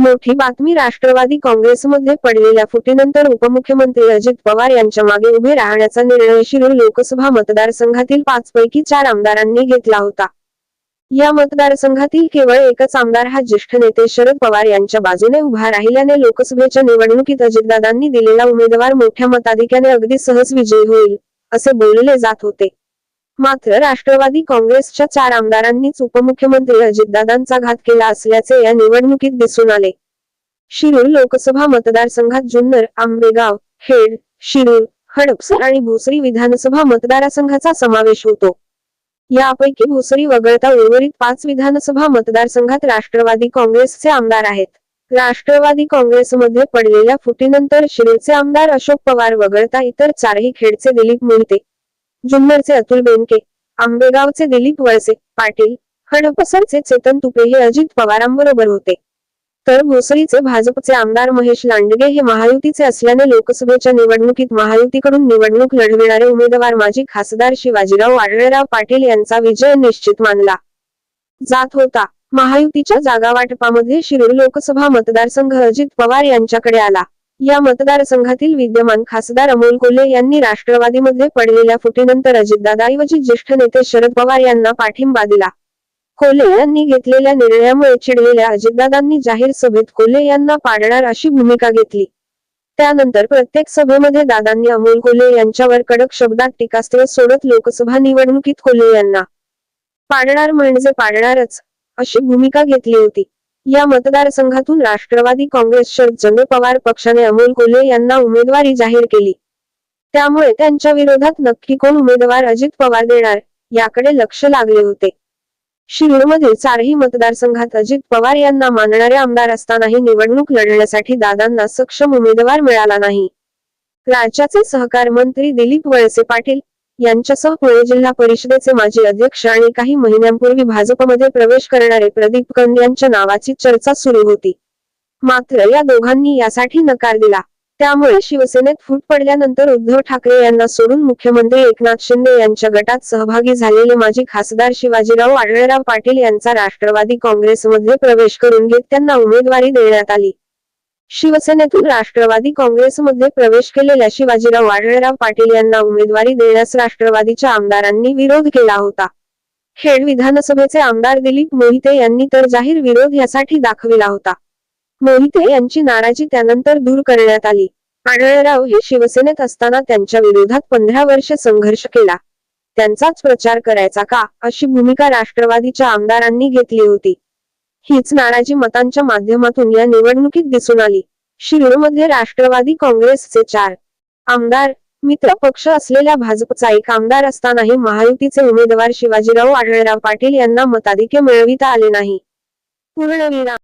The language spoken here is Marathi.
मोठी बातमी राष्ट्रवादी काँग्रेसमध्ये पडलेल्या फुटीनंतर उपमुख्यमंत्री अजित पवार यांच्या मागे उभे राहण्याचा निर्णय शिरूर लोकसभा मतदारसंघातील पाच पैकी चार आमदारांनी घेतला होता. या मतदारसंघातील केवळ एकच आमदार हा ज्येष्ठ नेते शरद पवार यांच्या बाजूने उभा राहिल्याने लोकसभेच्या निवडणुकीत अजितदादांनी दिलेला उमेदवार मोठ्या मताधिक्याने अगदी सहज विजयी होईल असे बोलले जात होते. मात्र राष्ट्रवादी काँग्रेसच्या चार आमदारांनीच उपमुख्यमंत्री अजितदादांचा घात केला असल्याचे या निवडणुकीत दिसून आले. शिरूर लोकसभा मतदारसंघात जुन्नर आंबेगाव खेड शिरूर हडपसर आणि भोसरी विधानसभा मतदारसंघाचा समावेश होतो. यापैकी भोसरी वगळता उर्वरित पाच विधानसभा मतदारसंघात राष्ट्रवादी काँग्रेसचे आमदार आहेत. राष्ट्रवादी काँग्रेसमध्ये पडलेल्या फुटीनंतर शिरूरचे आमदार अशोक पवार वगळता इतर चारही खेडचे दिलीप मोहिते जुन्नरचे अतुल बेनके आंबेगावचे दिलीप वळसे पाटील हडपसरचे चेतन तुपे हे अजित पवारांबरोबर होते. तर भोसरीचे भाजपचे आमदार महेश लांडगे हे महायुतीचे असल्याने लोकसभेच्या निवडणुकीत महायुतीकडून निवडणूक लढविणारे उमेदवार माजी खासदार शिवाजीराव आढळराव पाटील यांचा विजय निश्चित मानला. जात होता. महायुतीच्या जागा वाटपामध्ये शिरूर लोकसभा मतदारसंघ अजित पवार यांच्याकडे आला. या मतदारसंघातील विद्यमान खासदार अमोल कोल्हे यांनी राष्ट्रवादीमध्ये पडलेल्या फुटीनंतर अजितदादाऐवजी ज्येष्ठ नेते शरद पवार यांना पाठिंबा दिला. कोल्हे यांनी घेतलेल्या निर्णयामुळे चिडलेल्या अजितदादांनी जाहीर सभेत कोल्हे यांना पाडणार अशी भूमिका घेतली. त्यानंतर प्रत्येक सभेमध्ये दादांनी अमोल कोल्हे यांच्यावर कडक शब्दात टीकास्त्र सोडत लोकसभा निवडणुकीत कोल्हे यांना पाडणार म्हणजे पाडणारच अशी भूमिका घेतली होती. या मतदारसंघातून राष्ट्रवादी काँग्रेसच्या जन पवार पक्षाने अमोल कोल्हे यांना उमेदवारी जाहीर केली. त्यामुळे त्यांच्या विरोधात नक्की कोण उमेदवार अजित पवार देणार याकडे लक्ष लागले होते. शिरूरमधील चारही मतदारसंघात अजित पवार यांना मानणारे आमदार असतानाही निवडणूक लढण्यासाठी दादांना सक्षम उमेदवार मिळाला नाही. राज्याचे सहकार मंत्री दिलीप वळसे पाटील यांच्यासह पुणे जिल्हा परिषदेचे माजी अध्यक्ष आणि काही महिन्यांपूर्वी भाजपमध्ये प्रवेश करणारे प्रदीप कंद यांच्या नावाची चर्चा सुरू होती. मात्र या दोघांनी यासाठी नकार दिला. त्यामुळे शिवसेनेत फूट पडल्यानंतर उद्धव ठाकरे यांना सोडून मुख्यमंत्री एकनाथ शिंदे यांच्या गटात सहभागी झालेले माजी खासदार शिवाजीराव आढळराव पाटील यांचा राष्ट्रवादी काँग्रेसमध्ये प्रवेश करून घेत त्यांना उमेदवारी देण्यात आली. शिवसेनेतून राष्ट्रवादी काँग्रेसमध्ये प्रवेश केलेल्या शिवाजीराव वाडळराव पाटील यांना उमेदवारी देण्यास राष्ट्रवादीच्या आमदारांनी विरोध केला होता. खेड विधानसभेचे आमदार दिलीप मोहिते यांनी तर जाहीर विरोध यासाठी दाखविला होता. मोहिते यांची नाराजी त्यानंतर दूर करण्यात आली. आढळराव हे शिवसेनेत असताना त्यांच्या विरोधात पंधरा वर्ष संघर्ष केला. त्यांचाच प्रचार करायचा का अशी भूमिका राष्ट्रवादीच्या आमदारांनी घेतली होती. हीच नाराजी मतांच्या माध्यमातून या निवडणुकीत दिसून आली. शिरूरमध्ये राष्ट्रवादी काँग्रेसचे चार आमदार मित्र पक्ष असलेल्या भाजपचा एक आमदार असतानाही महायुतीचे उमेदवार शिवाजीराव आढळराव पाटील यांना मताधिक्य मिळविता आले नाही. पूर्णविराम.